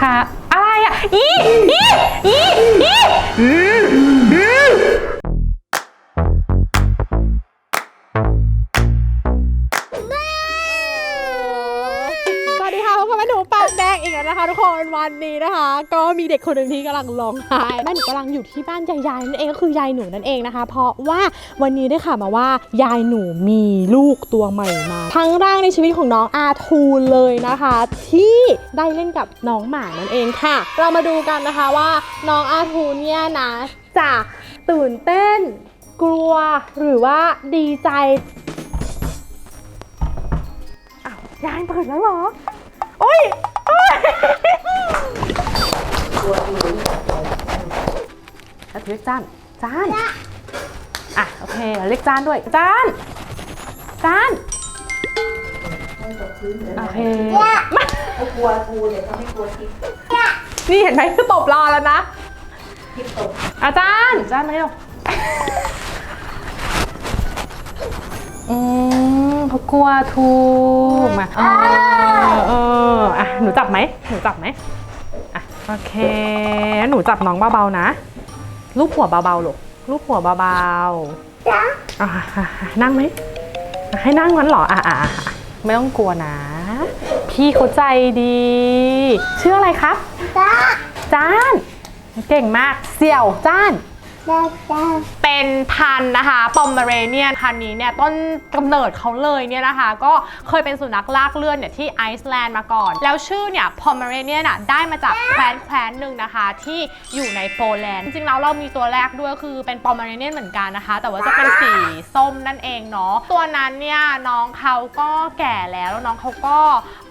ค่ะ อะไรอะ อี อี อี อี วันนี้นะคะ ก็มีเด็กคนหนึ่งที่กำลังร้องไห้แม่หนูกำลังอยู่ที่บ้านยายๆนั่นเองก็คือยายหนูนั่นเองนะคะ เพราะว่าวันนี้ได้ข่าวมาว่ายายหนูมีลูกตัวใหม่มาครั้งแรกในชีวิตของน้องอาทูเลยนะคะ ที่ได้เล่นกับน้องหมานั่นเองค่ะ เรามาดูกันนะคะว่าน้องอาทูเนี่ยนะจะตื่นเต้น กลัวหรือว่าดีใจอ้าวยายเปิดแล้วเหรอโอ้ย แล้วเรียกจานจานอะโอเคเดี๋ยวเรียกจานด้วยจานจานโอเคมาเขากลัวกูเดี๋ยวเขาไม่กลัวทิพย์นี่เห็นไหมคือตบรอแล้วนะทิพย์ตกอาจารย์จานมาเร็ว อืมเขากลัวถูกมาเออเอออะหนูจับไหมหนูจับไหมอะโอเคหนูจับน้องเบาๆนะลูบหัวเบาๆลูกลูบหัวเบาๆจ้าอะนั่งไหมให้นั่งงั้นเหรออะอะอะไม่ต้องกลัวนะ พี่เขาใจดีชื่ออะไรครับจ้าจ้านเก่งมากเสี่ยวจ้านจ้าจ้า เป็นพันธุ์นะคะปอมเมเรเนียนพันธุ์นี้เนี่ยต้นกำเนิดเขาเลยเนี่ยนะคะ ก็เคยเป็นสุนัขลากเลื่อนเนี่ยที่ไอซ์แลนด์มาก่อน แล้วชื่อเนี่ยปอมเมเรเนียนอะได้มาจากแคว้นแคว้นหนึ่งนะคะ ที่อยู่ในโปแลนด์จริงๆแล้วเรามีตัวแรกด้วยคือเป็นปอมเมเรเนียนเหมือนกันนะคะ แต่ว่าจะเป็นสีส้มนั่นเองเนาะตัวนั้นเนี่ยน้องเขาก็แก่แล้วแล้วน้องเขาก็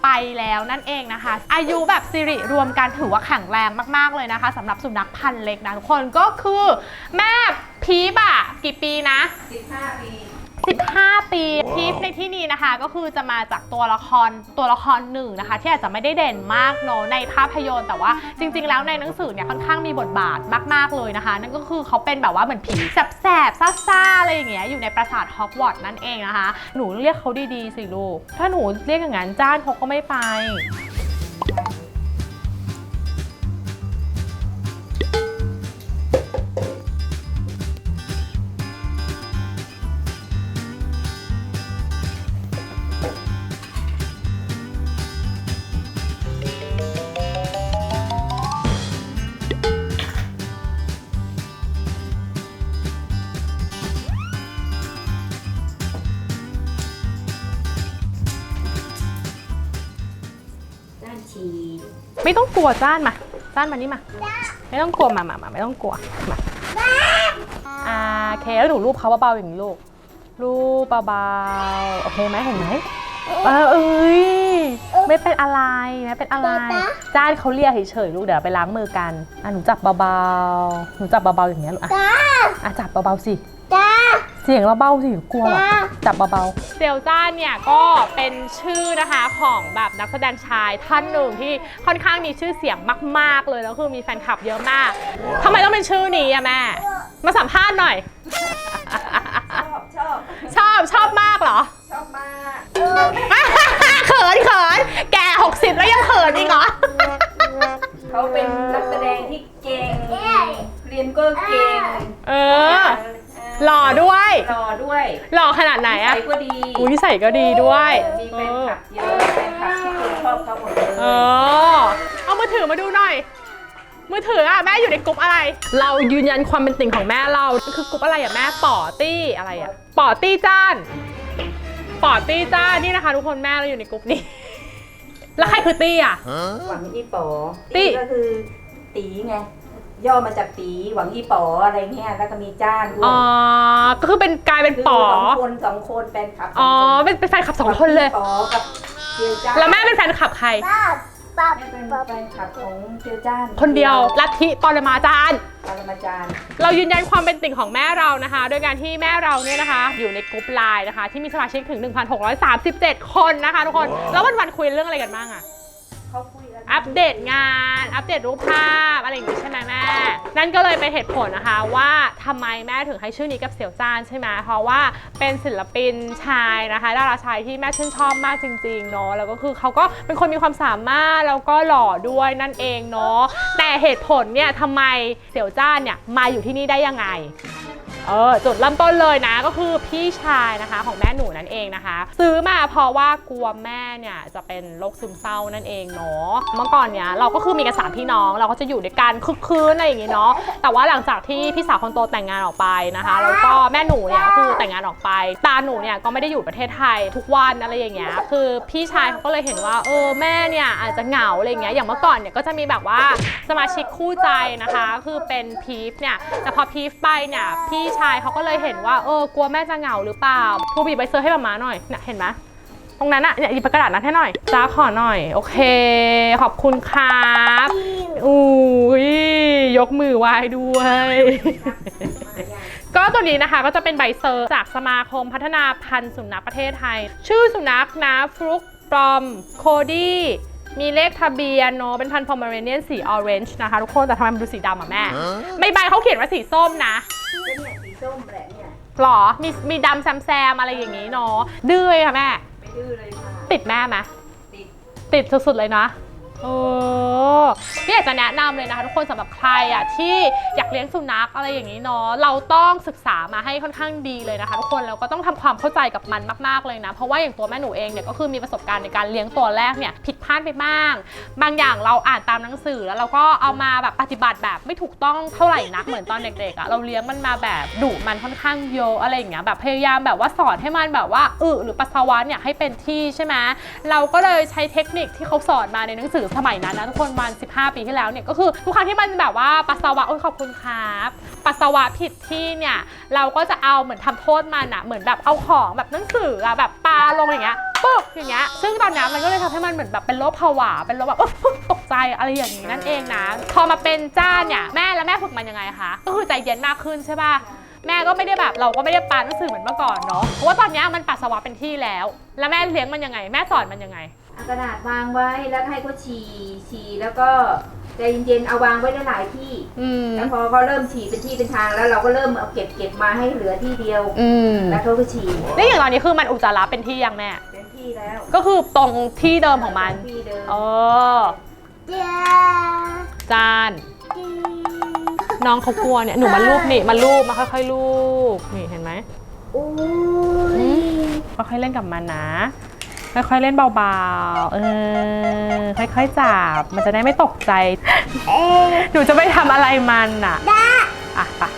ไปแล้วนั่นเองนะคะ อายุแบบสิริรวมกันถือว่าแข็งแรงมากๆเลยนะคะสำหรับสุนัขพันธุ์เล็กนะทุกคนก็คือแม่พีบอะกี่ปีนะสิบห้าปี 15 ปีพีฟในที่นี้นะคะก็คือจะมาจากตัวละครตัวละครหนึ่งนะคะ ที่อาจจะไม่ได้เด่นมากเนอะในภาพยนตร์แต่ว่าจริง ๆ แล้วในหนังสือเนี่ยค่อนข้างมีบทบาทมาก ๆ เลยนะคะ นั่นก็คือเขาเป็นแบบว่าเหมือนผีแสบๆซ่าๆอะไรอย่างเงี้ยอยู่ในปราสาทฮอกวอตส์นั่นเองนะคะ หนูเรียกเขาดีๆสิลูกถ้าหนูเรียกอย่างนั้นจ้านเขาก็ไม่ไป ไม่ต้องกลัวจ้านมาจ้านมานี่มา ไม่ต้องกลัวมามามาไม่ต้องกลัวมาอ่าโอเคแล้วหนูรูปเขาเบาๆอย่างนี้ลูกรูปเบาๆโอเคไหมเห็นไหมเออเอ้ยไม่เป็นอะไรไม่เป็นอะไร จ้านเขาเรียกเฉยๆลูกเดี๋ยวไปล้างมือกันอะหนูจับเบาๆหนูจับเบาๆอย่างเงี้ยลูกอะจ้าอะจับเบาๆสิจ้า เสียงเราเบาสิกลัวเหรอจ้าจับเบาๆเซลจ้านเนี่ยก็เป็นชื่อนะคะของแบบนักแสดงชายท่านหนึ่งที่ค่อนข้างมีชื่อเสียงมาก ๆ เลยแล้วคือมีแฟนคลับเยอะมากทำไมต้องเป็นชื่อนี้อะแม่ มาสัมภาษณ์หน่อย ชอบ ชอบชอบชอบมากเหรอ ชอบมากเขินเขินแก60 แล้วยังเขินอีกเหรอ เขาเป็นนักแสดงที่เก่ง เรียนก็เก่ง เออ หล่อด้วยหล่อด้วยหล่อขนาดไหนอะใส่ก็ดีอุ้ยนิสัยก็ดีด้วยมีแฟนคลับเยอะแฟนคลับทุกคนชอบเขาหมดเลยเออเอามือถือมาดูหน่อย มือถืออะแม่อยู่ในกลุ่มอะไร เรายืนยันความเป็นติ่งของแม่เราคือกลุ่มอะไรอะแม่ป๋อตี้อะไรอะป๋อตี้จ้านป๋อตี้จ้านนี่นะคะ ทุกคนแม่เราอยู่ในกลุ่มนี้ แล้วใครคือตี้อะ หวังอีป๋อตี้ตี้ก็คือตีไง ย่อมาจากตีหวังอีป๋ออะไรเงี้ยแล้วก็มีจ้านด้วยอ๋อ ก็คือเป็นกลายเป็นคือป๋อสองคนสองคนแฟนคลับสงอ๋อคนเป็นเป็นแฟนคลับสองคนเลยหวังอีป๋อกับเจียวจ้านแล้วแม่เป็นแฟนคลับใครป้าป้าแม่เป็นป้าแฟนคลับของเจียวจ้านคนเดียว ลัทธิปรมาจารย์ ปรมาจารย์ เรายืนยันความเป็นติ่งของแม่เรานะคะ โดยการที่แม่เราเนี่ยนะคะ อยู่ในกลุ่มไลน์นะคะ ที่มีสมาชิกถึง 1,637 คนนะคะทุกคน แล้ววันวันๆคุยเรื่องอะไรกันบ้างอะ เขาคุย อัปเดตงาน อัปเดตรูปภาพอะไรอย่างงี้ใช่ไหมแม่ นั่นก็เลยเป็นเหตุผลนะคะว่าทำไมแม่ถึงให้ชื่อนี้กับเสี่ยวจ้านใช่ไหมเพราะว่าเป็นศิลปินชายนะคะดาราชายที่แม่ชื่นชอบมากจริงๆเนาะแล้วก็คือเขาก็เป็นคนมีความสามารถแล้วก็หล่อด้วยนั่นเองเนาะแต่เหตุผลเนี่ยทำไมเสี่ยวจ้านเนี่ยมาอยู่ที่นี่ได้ยังไง ออจุดเริ่มต้นเลยนะก็คือพี่ชายนะคะของแม่หนูนั่นเองนะคะ ซื้อมาเพราะว่ากลัวแม่เนี่ยจะเป็นโรคซึมเศร้านั่นเองเนาะเมื่อก่อนเนี่ยเราก็คือมีกันสามพี่น้องเราก็จะอยู่ด้วยกันคึกคืนอะไรอย่างงี้เนาะแต่ว่าหลังจากที่พี่สาวคนโตแต่งงานออกไปนะคะแล้วก็แม่หนูเนี่ยก็คือแต่งงานออกไป ตาหนูเนี่ยก็ไม่ได้อยู่ประเทศไทยทุกวันอะไรอย่างเงี้ยคือพี่ชายเขาก็เลยเห็นว่าเออแม่เนี่ยอาจจะเหงาอะไรอย่างเงี้ยอย่างเมื่อก่อนเนี่ยก็จะมีแบบว่าสมาชิกคู่ใจนะคะ คือเป็นพีฟเนี่ยแต่พอพีฟไปเนี่ยพี่ชายเขาก็เลยเห็นว่าเออกลัวแม่จะเหงาหรือเปล่าทูบีบใบเซอร์ให้มามาหน่อยเนี่ยเห็นไหมตรงนั้นอะเนี่ยหยิบกระดาษนั้นให้หน่อยจ้าขอหน่อย โอเค ขอบคุณครับอุ้ยยกมือไหว้ด้วย ก็ตัวนี้นะคะก็จะเป็นใบเซอร์จากสมาคมพัฒนาพันธุ์สุนัขประเทศไทย ชื่อสุนัขนะฟลุกปลอม โคดี้มีเลขทะเบียนเนอะเป็นพันธุ์พอมเมเรเนียนสีออเรนจ์นะคะ ทุกคนแต่ทำไมมันดูสีดำอะแม่ ไม่ใบเขาเขียนว่าสีส้มนะก็เนี่ย สีส้มแหละเนี่ยหรอ มีมีดำแซมแซมๆอะไรอย่างนี้เนาะดื้อค่ะแม่ ไม่ดื้อเลยค่ะติดแม่ไหมติด ติดสุดๆเลยนะ โอ้พี่อยากจะแนะนำเลยนะคะทุกคนสำหรับใครอะที่อยากเลี้ยงสุนัขอะไรอย่างนี้เนาะเราต้องศึกษามาให้ค่อนข้างดีเลยนะคะ ทุกคนแล้วก็ต้องทำความเข้าใจกับมันมากๆเลยนะ เพราะว่าอย่างตัวแม่หนูเองเนี่ยก็คือมีประสบการณ์ในการเลี้ยงตัวแรกเนี่ยผิดพลาดไปบ้าง บางอย่างเราอ่านตามหนังสือแล้วเราก็เอามาแบบปฏิบัติแบบไม่ถูกต้องเท่าไหร่นักเหมือนตอนเด็กๆอะเราเลี้ยงมันมาแบบดุมันค่อนข้างเยอะอะไรอย่างเงี้ยแบบพยายามแบบว่าสอนให้มันแบบว่าอึหรือปัสสาวะเนี่ยให้เป็นที่ใช่ไหมเราก็เลยใช้เทคนิคที่เขาสอนมาในหนังสือสมัยนั้นนะทุกคนมาณ15 ปีที่แล้วเนี่ยก็คือทุกครั้งที่มันแบบว่าปัสสาวะโอ้ยขอบคุณครับปัสสาวะผิดที่เนี่ยเราก็จะเอาเหมือนทำโทษมันอะเหมือนแบบเอาของแบบหนังสืออะแบบปาลงอย่างเงี้ยปึ๊กอย่างเงี้ยซึ่งตอนนี้มันก็เลยทำให้มันเหมือนแบบเป็นโรคผวาเป็นโรคแบบตกใจอะไรอย่างนี้นั่นเองนะพอมาเป็นจ้าเนี่ยแม่แล้วแม่ฝึกมันยังไงคะก็คือใจเย็นมากขึ้นใช่ป่ะแม่ก็ไม่ได้แบบเราก็ไม่ได้ปาหนังสือเหมือนเมื่อก่อนเนาะเพราะว่าตอนนี้มันปัสสาวะเป็นที่แล้ว แล้วแม่เลี้ยงมันยังไง แม่สอนมันยังไง เอากระดาษวางไว้แล้วให้เขาฉี่ฉี่แล้วก็ใจเย็นๆเอาวางไว้หลายๆที่อืมแล้วพอเขาเริ่มฉี่เป็นที่เป็นทางแล้วเราก็เริ่มเอาเก็บเก็บมาให้เหลือที่เดียว อืมแล้วเขาก็ฉี่นี่อย่างตอนนี้คือมันอุจจาระเป็นที่ยังแม่ เป็นที่แล้วก็คือตรงที่เดิมของมัน ที่เดิมเออจ้าจานจีน้องเขากลัวเนี่ย หนูมาลูบนี่ มาลูบมาค่อยๆลูบนี่เห็นไหมอุ้ยค่อยๆเล่นกับมันนะ ค่อยๆเล่นเบาๆ เออ ค่อยๆจับ มันจะได้ไม่ตกใจเอ๊ะหนูจะไม่ทำอะไรมันอะจ้าอะไปะ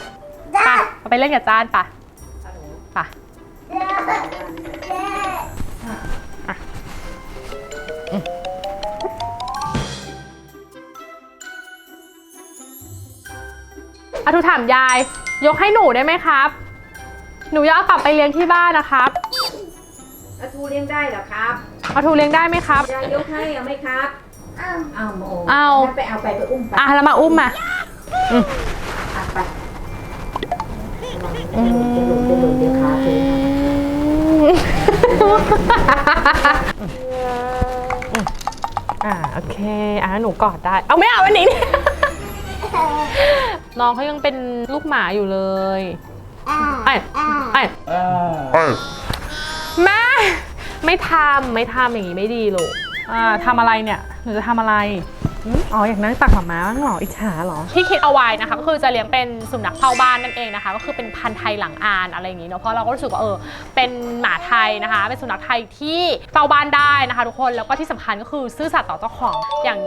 จ้าปะเอาไปเล่นกับจานปะปะจ้าจ้าอาทูถามยาย ยกให้หนูได้ไหมครับ หนูอยากเอากลับไปเลี้ยงที่บ้านนะครับ อาทูเลี้ยงได้เหรอครับอาทูเลี้ยงได้ไหมครับ ยายยกให้เอาไหมครับอ้าวเอาโมเอางั้นไปเอาไปไปอุ้มไปอะแล้วมาอุ้มมาอะไปจะหล่นจะหล่นจะหล่นเดี๋ยวขาเธออ่าโอเคอะหนูกอดได้ เอาไม่เอาวันนี้น้องเขายังเป็นลูกหมาอยู่เลยอ้าวไอ้อ้าวไอ้แม่ ไม่ทำไม่ทำอย่างนี้ไม่ดีลูกอ่าทำอะไรเนี่ยหนูจะทำอะไร อ๋ออยากนั่งตักหมาม้าบ้างเหรออิจฉาเหรอ ที่คิดเอาไว้นะคะก็คือจะเลี้ยงเป็นสุนัขเฝ้าบ้านนั่นเองนะคะ ก็คือเป็นพันธุ์ไทยหลังอานอะไรอย่างนี้เนาะเพราะเราก็รู้สึกว่าเออเป็นหมาไทยนะคะ เป็นสุนัขไทยที่เฝ้าบ้านได้นะคะ ทุกคนแล้วก็ที่สำคัญก็คือซื่อสัตย์ต่อเจ้าของอย่าง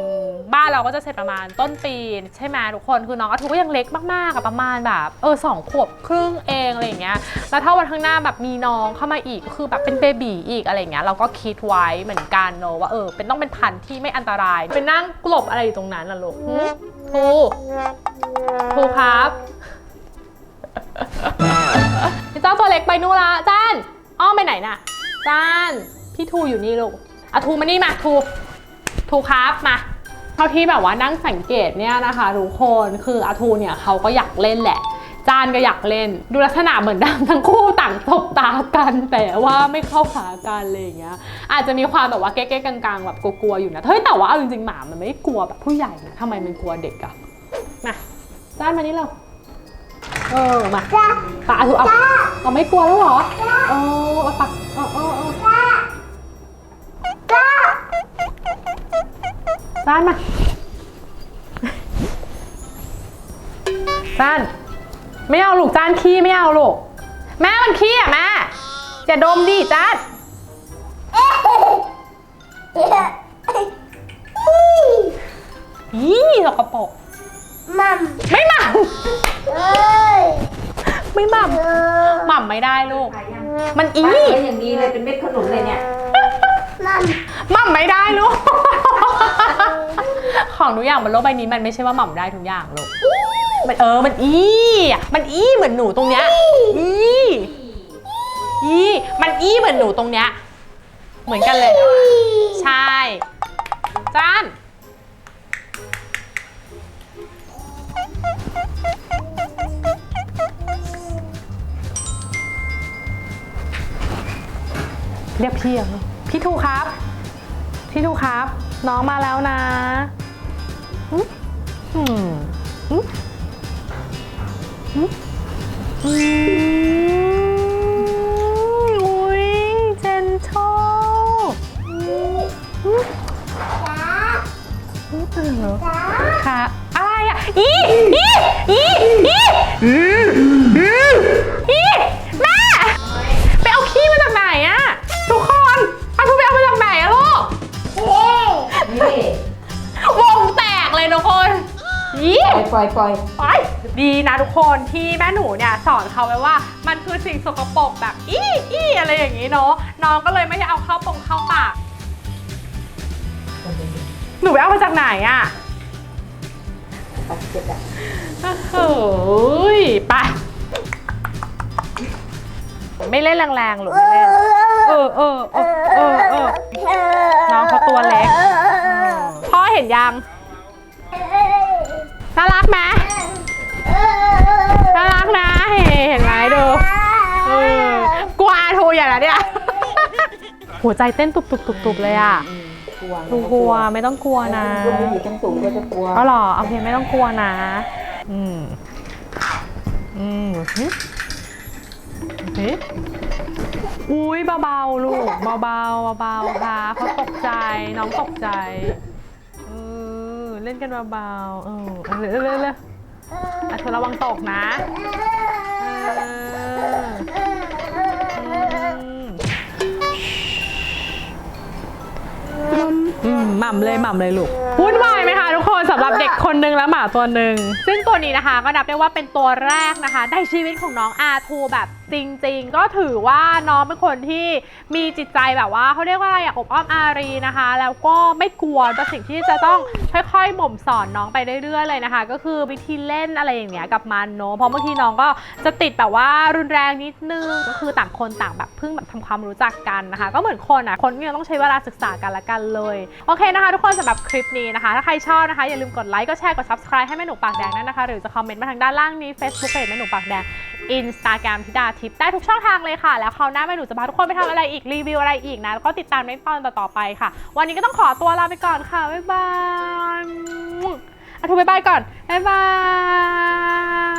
บ้านเราก็จะเสร็จประมาณต้นปีใช่ไหมทุกคนคือน้องอาทูก็ยังเล็กมากๆอะประมาณแบบเออสองขวบครึ่งเองอะไรอย่างเงี้ยแล้วถ้าวันข้างหน้าแบบมีน้องเข้ามาอีกก็คือแบบเป็นเบบีอีกอะไรอย่างเงี้ยเราก็คิดไว้เหมือนกันเนอะว่าเออเป็นต้องเป็นพันธุ์ที่ไม่อันตรายเป็นนั่งกลบอะไรอยู่ตรงนั้นล่ะลูกหึทูทูครับ พี่เจ้าตัวเล็กไปนู่นละจ้านอ้อมไปไหนน่ะจ้านพี่ทูอยู่นี่ลูกอะทูมานี่มาทูทูครับมาเท่าที่แบบว่านั่งสังเกตเนี่ยนะคะทุกคนคืออาทูเนี่ยเขาก็อยากเล่นแหละ จานก็อยากเล่น ดูลักษณะเหมือนทั้งคู่ต่างตบตากัน แต่ว่าไม่เข้าหากันอะไรอย่างเงี้ยอาจจะมีความแบบว่าแก้ๆกลางๆแบบกลัวๆอยู่นะเฮ้ยแต่ว่าเอาจริงๆหมามันไม่กลัวแบบผู้ใหญ่นะทำไมมันกลัวเด็กอะมาจานมานี่เราเออมาปะถูกเอาเอาไม่กลัวแล้วเหรอเออเอาปะเออเออเออจานมาจาน ไม่เอาลูกจานขี้ไม่เอาลูกแม่มันขี้อะแม่จะดมดิจานยี่สกปรกมัมไม่หม่เอ้ยำไม่หม่เออำหม่ำไม่ได้ลูกขายยังมันอีปักไว้อย่างดีเลยเป็นเม็ดขนุนเลยเนี่ยมัมหม่ำไม่ได้ลูก ของทุกอย่างบนโลกใบนี้มันไม่ใช่ว่าหม่ำได้ทุกอย่างลูก มันเออมันอีอะมันอีเหมือนหนูตรงเนี้ยอีอีมันอีเหมือนหนูตรงเนี้ยเหมือนกันเลย ใช่จานเรียกพี่เหรอพี่ทูครับ พี่ทูครับ น้องมาแล้วนะอืมอืมอืมอืม อืมอุ้ยเจนชอบอืมอืมจ้าอืมเหรอจ้าค่ะอะไรอะอีอีอีอีอืม ทุกคนที่แม่หนูเนี่ยสอนเขาไว้ว่ามันคือสิ่งสกปรกแบบอีอีอะไรอย่างนี้เนาะน้องก็เลยไม่ได้เอาเข้าปงเข้าปากหนูไปเอามาจากไหนอะโอ้ยไปไม่เล่นแรงๆหรือไม่เล่นเออเออเออเออเออน้องเขาตัวเล็กพ่อเห็นยังน่ารักไหม กนะเห็นเห็นไหมดูเออกลัวอาทูอย่างนั้นเนี่ย หัวใจเต้นตุบตุบตุบตุบเลยอะกลัวดูกลัวไม่ต้องกลัวนะกลัวอยู่ชั้นสูงก็จะกลัวเอาหรอโอเคไม่ต้องกลัวนะ อืมอืมดูสิดูสิอุ้ยเบาๆลูกเบาๆเบาๆค่ะเขาตกใจน้องตกใจเออเล่นกันเบาๆเออเอาเร็วเร็วเร็ว อะเธอระวังตกนะเอออืมอืมหม่ำเลยหม่ำเลยลูก วุ่นวายไหมคะทุกคนสำหรับเด็กคนนึงและหมาตัวหนึ่งซึ่งตัวนี้นะคะก็นับได้ว่าเป็นตัวแรกนะคะในชีวิตของน้องอาทูแบบจริงๆ ก็ถือว่าน้องเป็นคนที่มีจิตใจแบบว่าเขาเรียกว่าอะไรอะอบอ้อมอารีนะคะ แล้วก็ไม่กลัวต่อสิ่งที่จะต้องค่อยๆหม่มสอนน้องไปเรื่อยๆเลยนะคะ ก็คือวิธีเล่นอะไรอย่างเงี้ยกับมันเนอะเพราะบางทีน้องก็จะติดแบบว่ารุนแรงนิดนึงก็คือต่างคนต่างแบบเพิ่งแบบทำความรู้จักกันนะคะ ก็เหมือนคนอะคนก็ยังต้องใช้เวลาศึกษากันละกันเลยโอเคนะคะ ทุกคนสำหรับคลิปนี้นะคะ ถ้าใครชอบนะคะอย่าลืมกดไลค์กดแชร์กด subscribe ให้แม่หนูปากแดงด้วยนะคะ หรือจะคอมเมนต์มาทางด้านล่างนี้ Facebook Page แม่หนูปากแดง Instagram ธิดาทิปได้ทุกช่องทางเลยค่ะ แล้วคราวหน้าแม่หนูจะพาทุกคนไปทำอะไรอีกรีวิวอะไรอีกนะแล้วก็ติดตามในตอนต่อๆไปค่ะ วันนี้ก็ต้องขอตัวลาไปก่อนค่ะบ๊ายบายอะทูบ๊ายบายก่อนบ๊ายบาย